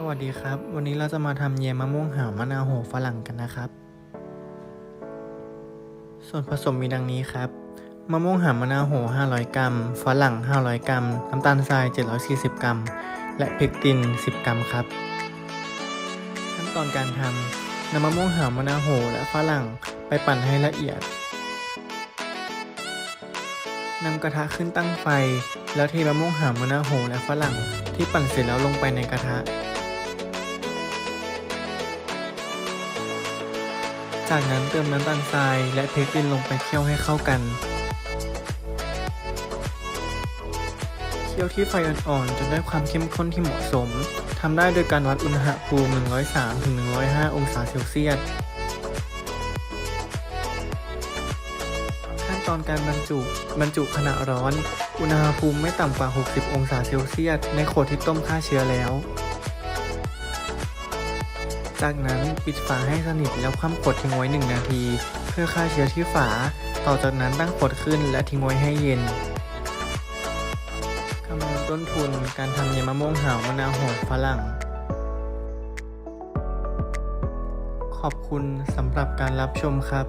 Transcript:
สวัสดีครับ วันนี้เราจะมาทำเยมมะม่วงหาวมะนาวโหฝรั่งกันนะครับ ส่วนผสมมีดังนี้ครับ มะม่วงหาวมะนาวโห 500 กรัม ฝรั่ง 500 กรัม น้ำตาลทราย 740 กรัม และพริกติน 10 กรัมครับ ขั้นตอนการทำนำมะม่วงหาวมะนาวโหและฝรั่งไปปั่นให้ละเอียดนำกระทะขึ้นตั้งไฟ แล้วเทมะม่วงหาวมะนาวโหและฝรั่งที่ปั่นเสร็จแล้วลงไปในกระทะ จากนั้นเติมน้ำตาลทรายและพริกดินลงไปเคี่ยวให้เข้ากัน เคี่ยวที่ไฟอ่อนๆจนได้ความเข้มข้นที่เหมาะสม ทำได้โดยการวัดอุณหภูมิ 103-105 องศาเซลเซียส ขั้นตอนการบรรจุ บรรจุขณะร้อน อุณหภูมิไม่ต่ำกว่า 60 องศาเซลเซียส ในขวดที่ต้มฆ่าเชื้อแล้ว จากนั้นปิดฝาให้สนิทแล้วคว่ำขวดทิ้งไว้ 1 นาที เพื่อฆ่าเชื้อที่ฝา ต่อจากนั้นตั้งขวดขึ้นและทิ้งไว้ให้เย็นคำนวณต้นทุนการทำยำมะม่วงหาวมะนาวโหฝรั่ง ขอบคุณสำหรับการรับชมครับ